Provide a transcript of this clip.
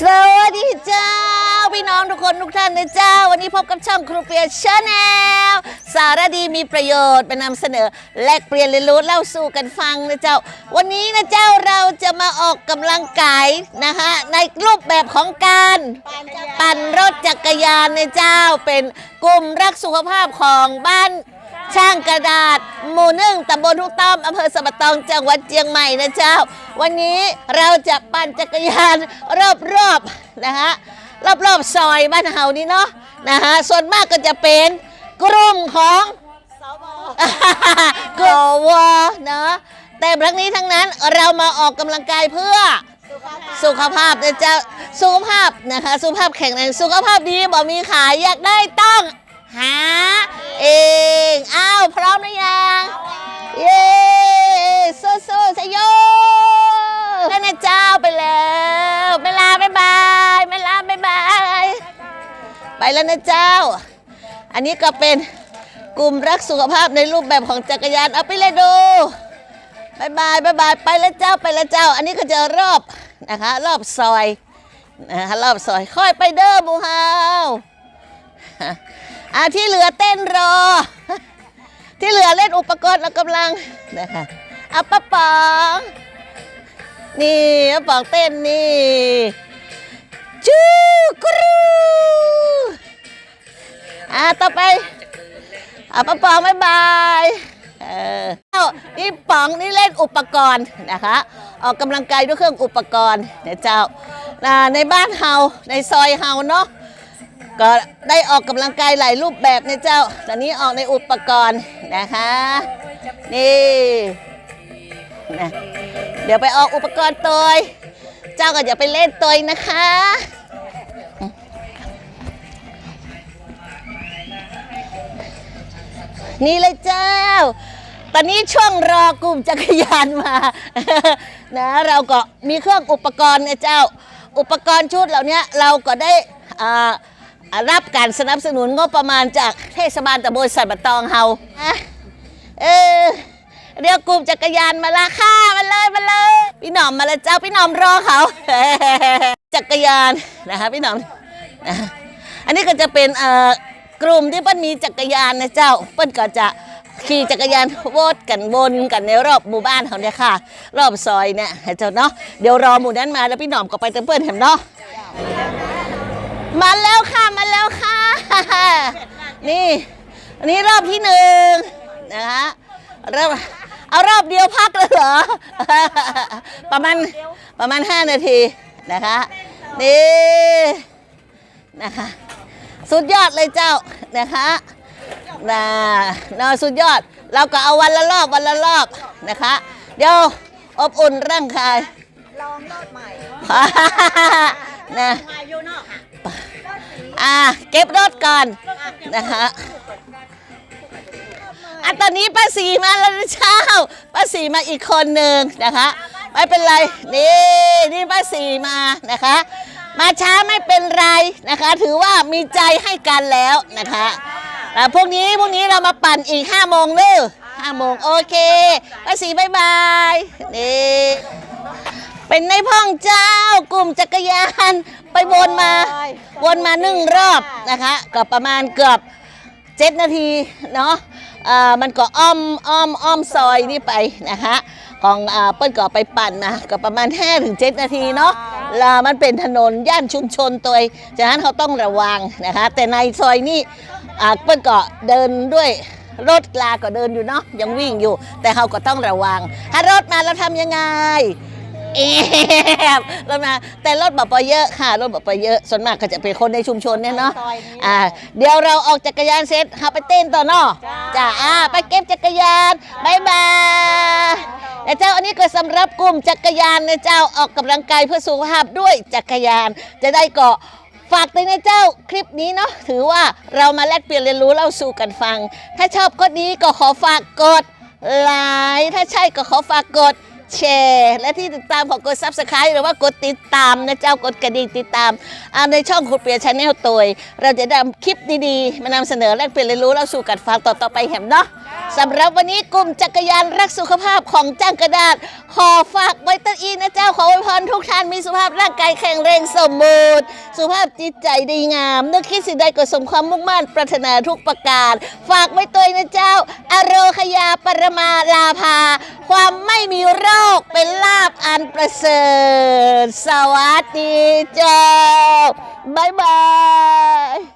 สวัสดีเจ้า พี่น้องทุกคนทุกท่านนะเจ้า วันนี้พบกับช่องครูเปียชาแนลสาระดีมีประโยชน์ไปนำเสนอ แลกเปลี่ยนเรียนรู้เล่าสู่กันฟังนะเจ้า วันนี้นะเจ้าเราจะมาออกกำลังกายนะคะในรูปแบบของการปั่นรถจักรยานนะเจ้า เป็นกลุ่มรักสุขภาพของบ้านช่างกระดาษ หมู่หนึ่งตำบลทุกต้อมอำเภอสะบะตองจังหวัดเชียงใหม่นะเจ้า วันนี้เราจะปั่นจักรยานรอบๆนะฮะรอบๆซอยบ้านเฮานี่เนาะนะฮะส่วนมากก็จะเป็นกลุ่มของกวเนาะแต่ทั้งนี้ทั้งนั้นเรามาออกกำลังกายเพื่อสุขภาพนะเจ้าสุขภาพนะคะ สุขภาพแข็งแรงสุขภาพดีบอกมีขายอยากได้ต้อง แล้วนะเจ้า อันนี้ก็เป็นกลุ่มรักสุขภาพในรูปแบบของจักรยานเอาไปเลยดูบายบายบายบายไปแล้วเจ้าไปแล้วเจ้า อันนี้ก็จะรอบนะคะรอบซอยนะคะรอบซอยค่อยไปเด้อบูฮาอะที่เหลือเต้นรอ ที่เหลือเล่นอุปกรณ์ออกกำลังนะคะอะป้าป๋องนี่ป้าป๋องเต้นนี่ ต่อไปอะป้าปองบายบายเออเอ้านี่ป๋องนี่เล่นอุปกรณ์นะคะ ออกกำลังกายด้วยเครื่องอุปกรณ์เนี่ยเจ้าในบ้านเฮาในซอยเฮาเนาะก็ได้ออกกำลังกายหลายรูปแบบเนี่ยเจ้าตอนนี้ออกในอุปกรณ์นะคะนี่นะเดี๋ยวไปออกอุปกรณ์ตัวเจ้าก็อย่าไปเล่นตัวนะคะ นี่เลยเจ้า ตอนนี้ช่วงรอกลุ่มจักรยานมา นะเราก็มีเครื่องอุปกรณ์นี่ยเจ้า อุปกรณ์ชุดเหล่านี้เราก็ได้อ่ารับการสนับสนุนงบประมาณจากเทศบาลตำบลสันปะตองเฮาอะเออเรียกกลุ่มจักรยานมาละค่ะมาเลยมาเลย พี่หน่อมมาแล้วเจ้าพี่หน่อมรอเขา จักรยานนะคะพี่หน่อมอันนี้ก็จะเป็นเอ่อ กลุ่มที่เปิ้นมีจักรยานนะเจ้า เปิ้นก็จะขี่จักรยานโวดกันวนกันในรอบหมู่บ้านเขาเนี่ยค่ะ รอบซอยเนี่ยเจ้าเนาะเดี๋ยวรอหมู่นั้นมาแล้วพี่หน่อมก็ไปเติมเปิ้นเห็นเนาะมาแล้วค่ะมาแล้วค่ะ นี่อันนี้รอบที่หนึ่งนะคะรอบเอารอบเดียวพักเลยเหรอ ประมาณประมาณ 5 นาทีนะคะ นี่นะคะ สุดยอดเลยเจ้านะคะนะนะสุดยอด เราก็เอาวันละรอบวันละรอบนะคะ เดี๋ยวอบอุ่นร่างกายลองรอบใหม่นะมาอยู่นอกค่ะอะเก็บรถก่อนนะคะอะตอนนี้ป้าสีมาแล้วนะเช้าป้าสีมาอีกคนหนึ่งนะคะ ไม่เป็นไร นี่นี่ป้าสีมานะคะ มาช้าไม่เป็นไรนะคะ ถือว่ามีใจให้กันแล้วนะคะอะพวกนี้พวกนี้เรามาปั่นอีก5โมงเด้อ5โมงโอเคป้าสีบายบายนี่เป็นในพ่องเจ้ากลุ่มจักรยาน ไปวนมาวนมาหนึ่งรอบนะคะก็ประมาณเกือบเจ็ดนาทีเนาะเอ่อ มันก็อ้อมอ้อมอ้อมซอยนี่ไปนะคะของอ่าเปิ้ลก็ไปปั่นมาก็ประมาณ5ถึง7นาทีเนาะแล้วมันเป็นถนนย่านชุมชนตัวเองฉะนั้นเขาต้องระวังนะคะแต่ในซอยนี่อ่าเปิ้ลก็เดินด้วยรถลาก็เดินอยู่เนาะยังวิ่งอยู่ แต่เขาก็ต้องระวัง ถ้ารถมาเราทำยังไง เอฟรถมาแต่รถแบบไปเยอะค่ะรถแบบไปเยอะส่วนมากก็จะเป็นคนในชุมชนเนี่ยเนาะซอยนี้ อ่าเดี๋ยวเราออกจักรยานเสร็จหาไปเต้นต่อเนาะจ้าอ่าไปเก็บจักรยานบายบายแต่เจ้าอันนี้ก็สำหรับกลุ่มจักรยานนะเจ้าออกกำลังกายเพื่อสุขภาพด้วยจักรยาน จะได้เกาะ ฝากด้วยนะเจ้าคลิปนี้เนาะถือว่าเรามาแลกเปลี่ยนเรียนรู้เล่าสู่กันฟัง ถ้าชอบก็ดีก็ขอฝากกดไลค์ถ้าใช่ก็ขอฝากกด แชร์ และที่ติดตามของกดซับสไครต์หรือว่ากดติดตามนะเจ้ากดกระดิ่งติดตามอ่าในช่องคุณเปียชาแนลตัวเราจะนำคลิปดีๆ มานำเสนอแลกเปลี่ยนเรียนรู้เราสู่กันฟังต่อๆไปแหมเนาะสำหรับวันนี้กลุ่มจักรยานรักสุขภาพของจ้างกระดาษขอฝากไว้ตั้งอีนะเจ้าขออวยพรทุกท่านมีสุขภาพร่างกายแข็งแรงสมบูรณ์สุขภาพจิตใจดีงามนึกคิดสิ่งใดก็สมความมุ่งมั่นปรารถนาทุกประการ ฝากไว้ตัวนะเจ้า อโรคยาปรมาลาภา ความไม่มีโรคเป็นลาบอันประเสริฐ สวัสดีเจ้าบายบาย